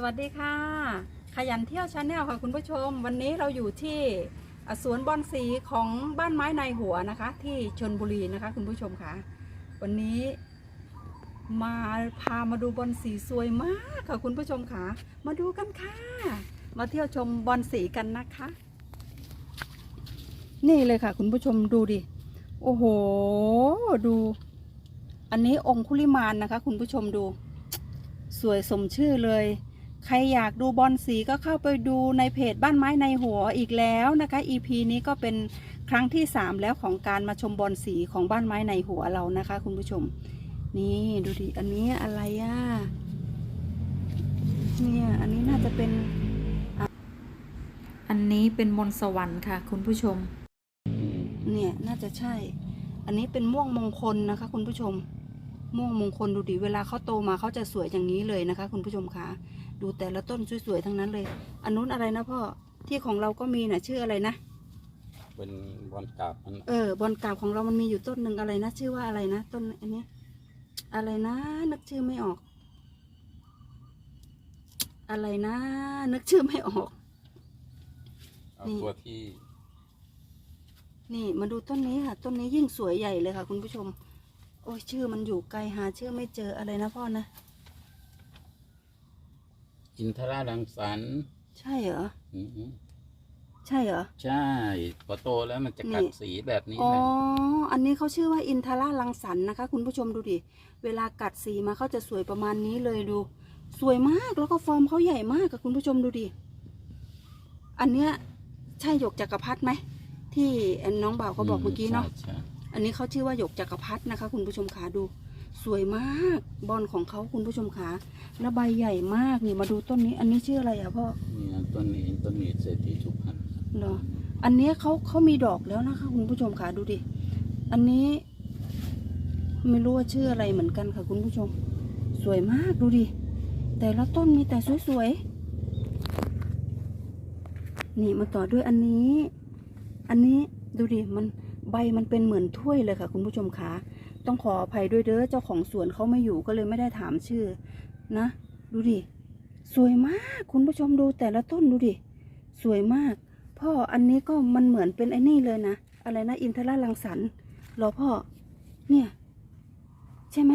สวัสดีค่ะ ขยันเที่ยวชาแนลค่ะคุณผู้ชม วันนี้เราอยู่ที่สวนบอนสีของบ้านไม้ในหัวนะคะ ที่ชนบุรีนะคะคุณผู้ชมค่ะ วันนี้มาพามาดูบอนสีสวยมากค่ะคุณผู้ชมค่ะ มาดูกันค่ะ มาเที่ยวชมบอนสีกันนะคะ นี่เลยค่ะ คุณผู้ชมดูดิ โอ้โห ดู อันนี้องคุลิมานนะคะ คุณผู้ชมดู สวยสมชื่อเลย ใครอยากดูบอลสีก็เข้าไปดูในเพจบ้านไม้ในหัวอีกแล้วนะคะ EP นี้ก็เป็นครั้งที่ 3 แล้วของการมาชมบอลสีของบ้านไม้ในหัวเรานะคะ คุณผู้ชม นี่ดูดิอันนี้อะไรอะเนี่ยอันนี้น่าจะเป็นอะอันนี้เป็นมนต์สวรรค์ค่ะ คุณผู้ชม เนี่ยน่าจะใช่ อันนี้เป็นม่วงมงคลนะคะ คุณผู้ชม ม่วงมงคลดูดิเวลาเขาโตมาเขาจะสวยอย่างนี้เลยนะคะ คุณผู้ชมคะดูแต่ละต้นสวยๆทั้งนั้นเลย อันนู้นอะไรนะพ่อที่ของเราก็มีนะชื่ออะไรนะเป็นบอลกาบมันเออบอลกาบของเรามันมีอยู่ต้นหนึ่งอะไรนะชื่อว่าอะไรนะต้นอันเนี้ยอะไรนะ นึกชื่อไม่ออก อะไรนะ นึกชื่อไม่ออกเอานี่ตัวที่ นี่มาดูต้นนี้ค่ะ ต้นนี้ยิ่งสวยใหญ่เลยค่ะ คุณผู้ชมโอ้ยชื่อมันอยู่ไกลหาชื่อไม่เจออะไรนะพ่อนะ อินทรารังสรรค์ใช่เหรอ อือหือใช่เหรอ ใช่พอโตแล้วมันจะกัดนี่ สีแบบนี้อ๋อ แหละอันนี้เขาชื่อว่าอินทาราลังสรรค์นะคะ คุณผู้ชมดูดิ เวลากัดสีมาเขาจะสวยประมาณนี้เลยดู สวยมากแล้วก็ฟอร์มเขาใหญ่มากกับคุณผู้ชมดูดิ อันเนี้ยใช่หยกจักรพรรดิไหมที่น้องบ่าวเขาบอกเมื่อกี้เนาะ ใช่ใช่ อันนี้เขาชื่อว่าหยกจักรพรรดินะคะ คุณผู้ชมขาดู สวยมากบอลของเขาคุณผู้ชมขาแล้วใบใหญ่มากนี่มาดูต้นนี้ อันนี้ชื่ออะไรอะพ่อเนี่ยต้นนี้ต้นนี้เศรษฐีสุพรรณเหรออันเนี้ยเขาเขามีดอกแล้วนะคะ คุณผู้ชมขาดูดิ อันนี้ ไม่รู้ว่าชื่ออะไรเหมือนกันค่ะ คุณผู้ชม สวยมากดูดิ แต่ละต้นมีแต่สวยๆนี่มาต่อด้วยอันนี้ อันนี้ดูดิมัน ใบมันเป็นเหมือนถ้วยเลยค่ะ คุณผู้ชมขาต้องขออภัยด้วยเด้อเจ้าของสวนเขาไม่อยู่ก็เลยไม่ได้ถามชื่อ นะ ดูดิ สวยมากคุณผู้ชมดูแต่ละต้นดูดิ สวยมาก พ่ออันนี้ก็มันเหมือนเป็นไอ้นี่เลยนะ อะไรนะอินทราลังสรรค์เหรอพ่อ เนี่ย ใช่ไหม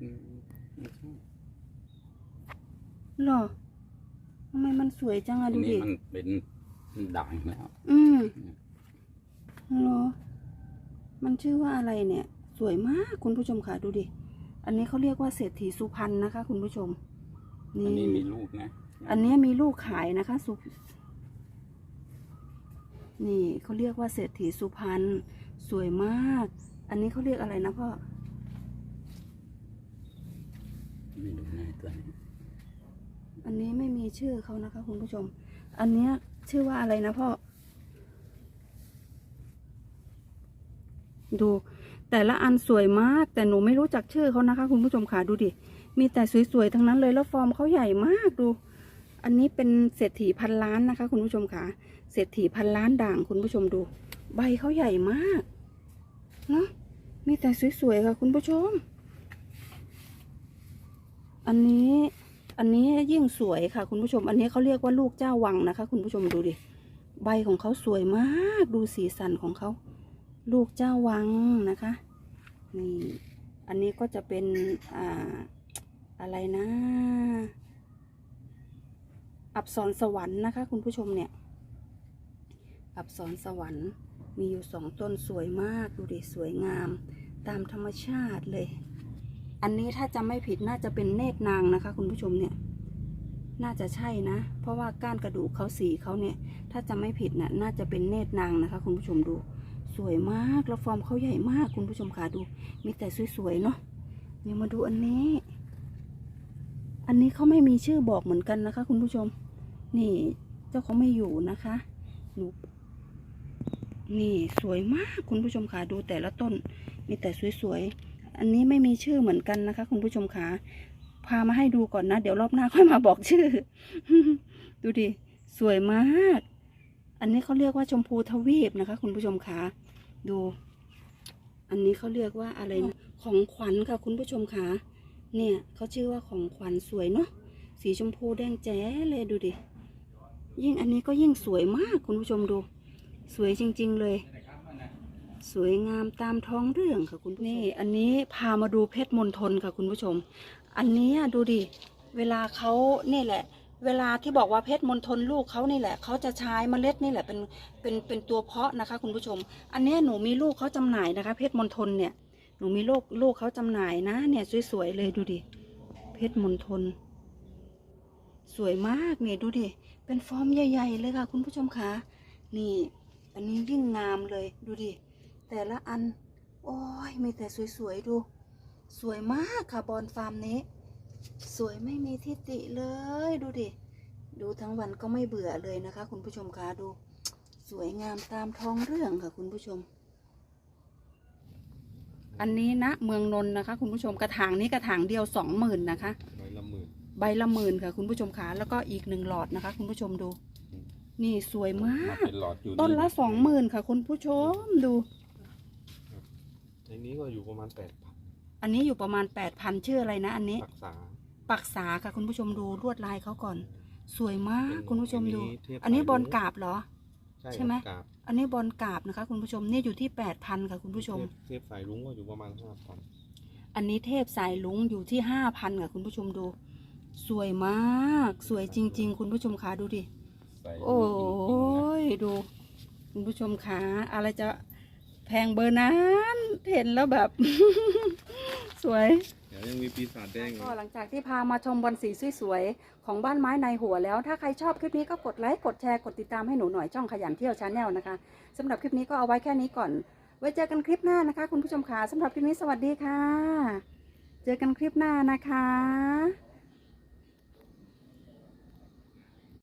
อืมไม่ใช่เหรอทำไมมันสวยจังอะอันดูนี้ดิมันเป็นด่างแล้ว อืม เหรอมันชื่อว่าอะไรเนี่ย สวยมากคุณผู้ชมค่ะดูดิ อันนี้เขาเรียกว่าเศรษฐีสุพรรณนะคะ คุณผู้ชม อันนี้นี่มีลูกนะ อันเนี้ยมีลูกขายนะคะสุนี่เขาเรียกว่าเศรษฐีสุพรรณสวยมาก อันนี้เขาเรียกอะไรนะพ่อไม่รู้นะตัวนี้อันนี้ไม่มีชื่อเขานะคะ คุณผู้ชม อันเนี้ยชื่อว่าอะไรนะพ่อ ดูแต่ละอันสวยมากแต่หนูไม่รู้จักชื่อเขานะคะ คุณผู้ชมค่ะดูดิ มีแต่สวยๆทั้งนั้นเลยแล้วฟอร์มเขาใหญ่มากดู อันนี้เป็นเศรษฐีพันล้านนะคะ คุณผู้ชมค่ะเศรษฐีพันล้านด่างคุณผู้ชมดู ใบเขาใหญ่มากเนาะมีแต่สวยๆค่ะ คุณผู้ชม อันนี้อันนี้ยิ่งสวยค่ะ คุณผู้ชม อันนี้เขาเรียกว่าลูกเจ้าวังนะคะ คุณผู้ชมดูดิใบของเขาสวยมาก ดูสีสันของเขา ลูกเจ้าวังนะคะ นี่ อันนี้ก็จะเป็น อ่า อะไรนะ อับสรสวรรค์นะคะ คุณผู้ชมเนี่ย อับสรสวรรค์มีอยู่สองต้นสวยมาก ดูดิ สวยงาม ตามธรรมชาติเลย อันนี้ถ้าจำไม่ผิดน่าจะเป็นเนตรนางนะคะ คุณผู้ชมเนี่ย น่าจะใช่นะ เพราะว่าก้านกระดูกเขาสีเขาเนี่ย ถ้าจำไม่ผิดน่ะ น่าจะเป็นเนตรนางนะคะ คุณผู้ชมดู สวยมากแล้วฟอร์มเขาใหญ่มากคุณผู้ชมค่ะดู มีแต่สวยๆเนาะเนี่ยมาดูอันนี้ อันนี้เขาไม่มีชื่อบอกเหมือนกันนะคะ คุณผู้ชม นี่เจ้าเขาไม่อยู่นะคะหนูนี่สวยมากคุณผู้ชมค่ะดูแต่ละต้น มีแต่สวยๆ อันนี้ไม่มีชื่อเหมือนกันนะคะ คุณผู้ชมค่ะพามาให้ดูก่อนนะ เดี๋ยวรอบหน้าค่อยมาบอกชื่อ ดูดิ สวยมาก อันนี้เขาเรียกว่าชมพูทวีปนะคะ คุณผู้ชมค่ะ ดู อันนี้เขาเรียกว่าอะไรนะของขวัญค่ะคุณผู้ชมค่ะเนี่ยเขาชื่อว่าของขวัญสวยเนาะสีชมพูแดงแจ๋เลยดูดิ ยิ่งอันนี้ก็ยิ่งสวยมากคุณผู้ชมดู สวยจริง ๆ เลย สวยงามตามท้องเรื่องค่ะคุณนี่ อันนี้พามาดูเพชรมณฑลค่ะคุณผู้ชม อันเนี้ยดูดิ เวลาเขานี่แหละ เวลาที่บอกว่าเพชรมณฑลลูกเขานี่แหละเขาจะใช้เมล็ดนี่แหละเป็นเป็นเป็นตัวเพาะนะคะ คุณผู้ชม อันนี้หนูมีลูกเขาจำหน่ายนะคะ เพชรมณฑลเนี่ยหนูมีลูกลูกเขาจำหน่ายนะเนี่ยสวยๆเลยดูดิเพชรมณฑลสวยมากเนี่ยดูดิเป็นฟอร์มใหญ่ ๆ เลยค่ะ คุณผู้ชมคะนี่ อันนี้ยิ่งงามเลยดูดิแต่ละอัน โอ้ยมีแต่สวยๆดู สวยมากค่ะบอลฟาร์มนี้ สวยไม่มีทิฏฐิเลยดูดิ ดูทั้งวันก็ไม่เบื่อเลยนะคะ คุณผู้ชมคะดู สวยงามตามท้องเรื่องค่ะ คุณผู้ชม อันนี้นะเมืองนนท์นะคะ คุณผู้ชมกระถางนี้กระถางเดียวสองหมื่นนะคะ ใบละหมื่นใบละหมื่นค่ะ คุณผู้ชมคะแล้วก็อีกหนึ่งหลอดนะคะ คุณผู้ชมดู นี่สวยมาก เป็นหลอดอยู่ต้นละสองหมื่นค่ะ คุณผู้ชมดู ในนี้ก็อยู่ประมาณแปดพันอันนี้อยู่ประมาณแปดพันชื่ออะไรนะอันนี้ รักษา ปักษาค่ะคุณผู้ชมดูลวดลายเขาก่อน สวยมากเป็นคุณผู้ชมดูเทพอันนี้สายบอลรุ้งกราบเหรอ ใช่ใช่ไหมครับอันนี้บอลกราบนะคะ คุณผู้ชมนี่อยู่ที่แปดพันค่ะคุณผู้ชม เทพเทพสายรุ้งก็อยู่ประมาณห้าพันอันนี้เทพสายลุงอยู่ที่ห้าพันค่ะคุณผู้ชมดู สวยมาก สวยจริง ๆ คุณผู้ชมคะดูดิใส่โอ้จริงๆนะยดู คุณผู้ชมคะอะไรจะแพงเบอร์นั้น เห็นแล้วแบบ สวยเดี๋ยวยังมีปีศาจแดงก็หลังจากที่พามาชมบอลสีสวยๆของบ้านไม้ในหัวแล้ว ถ้าใครชอบคลิปนี้ก็กดไลค์กดแชร์กดติดตามให้หนูหน่อยช่องขยันเที่ยวชาแนลนะคะสำหรับคลิปนี้ก็เอาไว้แค่นี้ก่อน ไว้เจอกันคลิปหน้านะคะ คุณผู้ชมค่ะสำหรับคลิปนี้สวัสดีค่ะ เจอกันคลิปหน้านะคะ